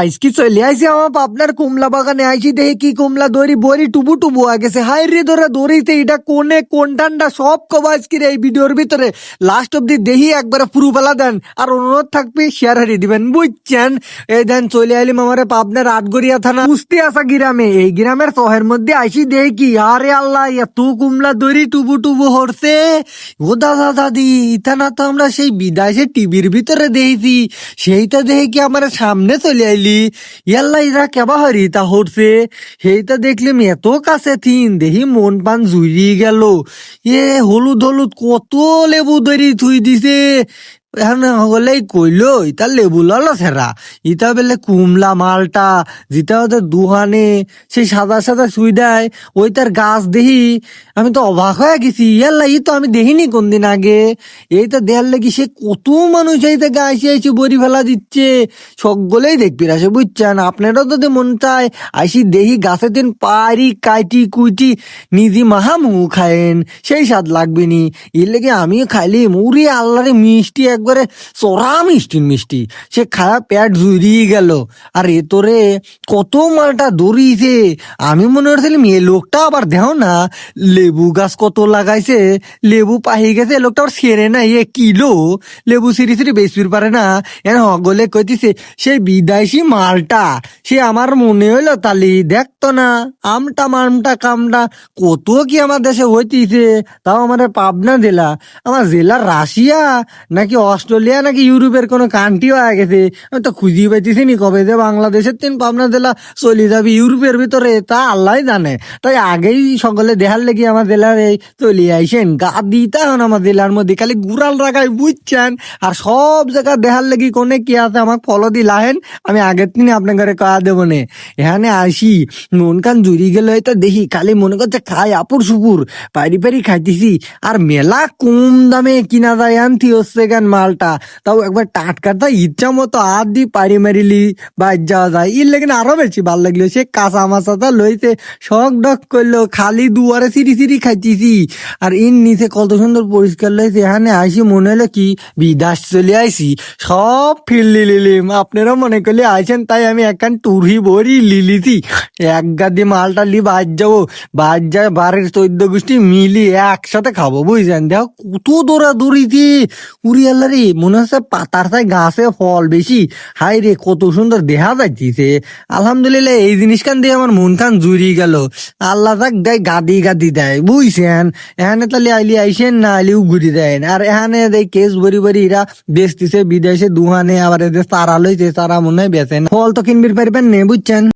আজকে চলে আইসি আমার আপনার কুমলা বাগানে। আইসি দেখি কি কুমলা দড়ি, বড়ি টুবু টুবু আগেছে হাই রে ধরে দড়িতে এটা কোনে, কোন ঠান্ডা সব কব আজকে এই ভিডিওর ভিতরে। লাস্ট অব্দি দেখি, একবারে পুরু বেলা দেন। আর অনুরোধ থাকবে শেয়ার হারিয়ে দিবেন। বুঝছেন? এই দেন, চলে আইলিম আমারে পাবনার আটগড়িয়া থানা। কুস্তি আসা গ্রামে। এই গ্রামের শহরের মধ্যে আইসি দেখি। কি আরে আল্লাহ, এত কুমলা দড়ি টুবু টুবু হরছে। ও দাদা দাদি ইথানা তো আমরা সেই বিদেশে টিভির ভিতরে দেখেছি। সেইটা দেখে কি আমার সামনে চলে আইলি? ইয়াল্লা ইরা কেবা হরি তা হরছে সেইটা দেখলাম এত কাছে থিন, দেহি মন পান জুড়ি গেল। এ হলুদ হলুদ কত লেবু ধরি থুই দিছে এখন হলেই কইলো, ইতা লেবু ললো সেরা। ইতা বেলে কুমলা মালটা, যেটা ওদের দুহানে সেই সাদা সাদা সুই দেয় ওই তার গাছ দেখি আমি তো অবাক হয়ে গেছি। ইয়াল্লা, ই তো আমি দেখিনি কোনদিন আগে। এইটা দেয়ার লাগি সে কত মানুষ এইতে গাছে আইসি বড়ি ফেলা দিচ্ছে। সকলেই দেখবি আসে বুঝছেন? আপনারও তো মন চায়, আইসি দেহি গাছে দিন পারি কাইটি কুইটি নিজি মাহামু খায়েন, সেই স্বাদ লাগবে নি। এর লেগে আমিও খাইলি মুড়ি আল্লাহরে মিষ্টি একবারে চড়া মিষ্টি মিষ্টি। সে খায়া পেট জুড়িয়ে গেল। আর এ তোরে, কত মালটা দৌড়িয়েছে আমি মনে করছিলাম এ লোকটা আবার দেহ না, লেবু গাছ কত লাগাইছে, লেবু পাহি গেছে, লোকটা আবার সেরে না এ কিলো? লেবু সিরি সিরি বেচবির পারে না। এন হগলে কইতিছে, সে বিদায়সী মালটা, সে আমার মনে হইল তালি দেখতো না। আমটা মামটা কামটা। কত কি আমার দেশে হইতিছে তাও আমাদের পাবনা জেলা। আমার জেলা রাশিয়া? নাকি অস্ট্রেলিয়া? নাকি ইউরোপের কোনো কান্ট্রি হয়ে গেছে? আমি তো খুঁজি পাইতেছি নি কবে যে বাংলাদেশের তিন পাবনা জেলা চলে যাবি ইউরোপের ভিতরে। তা আল্লাহ জানে। তাই আগেই সকলে দেখার লেগে আমার জেলার এই চলে আইসেন। গা দিতে হন আমার জেলার মধ্যে। খালি গুড়াল রাখাই বুঝছেন। আর সব জায়গা দেখার লেগে কোনে কি আছে আমাকে ফলো দিলাহেন। আমি আগের দিনে আপনার ঘরে কয়া দেবো নে। এখানে আসি। মন কান জুড়ি গেল এটা দেখি খালি মনে করছে খাই আপুর সুপুর পারি পারি খাইতেছি আর মেলা কম দামে কিনা যায় আনতি হচ্ছে কেন মালটা। তাও একবার টাটকাটা ইচ্ছা মতো আর দি পারি মারিলি বাইর যাওয়া যায়। ইর লেগে আরও বেশি ভালো লাগল। সে কাঁচা মাছাটা লইতে শখ ডক করল, খালি দুয়ারে সিঁড়ি সিঁড়ি খাইতেছি। আর ইন নিচে কত সুন্দর পরিষ্কার লইছে, এখানে আইসি মনে হলো কি, বিদাস চলে আইসি। সব ফিরলি লিলিম, আপনারা মনে করলে আইছেন তাই আমি একখান টুরি বড়ি লিলিছি। এক গাদি মালটা লি বাজ যাব। বাজ যায় বাড়ির চৈদ্দ গোষ্ঠী মিলি একসাথে খাব, বুঝছেন? দেখো কত দৌড়া দৌড়িছি উড়ি আল্লাহ রে, মনে হচ্ছে পাতার তাই গাছে ফল বেশি। হাই রে, কত সুন্দর দেখা যাইতিছে। আলহামদুলিল্লাহ, এই জিনিস কান দিয়ে আমার মন খান জুড়ি গেল। আল্লাহ তাক দেয়, গাদি গাদি দেয়, বুঝছেন? এখানে তাহলে আইলি আইসেন না আইলি উগুড়ি দেন আর এখানে দেয় কেস ভরি বরি এরা বেচতিছে, বিদেশে দুহানে, আবার এদের তারা লইছে, তারা মনে হয় বেচেন ফল তো কিনবির পারবেন নে, বুঝছেন?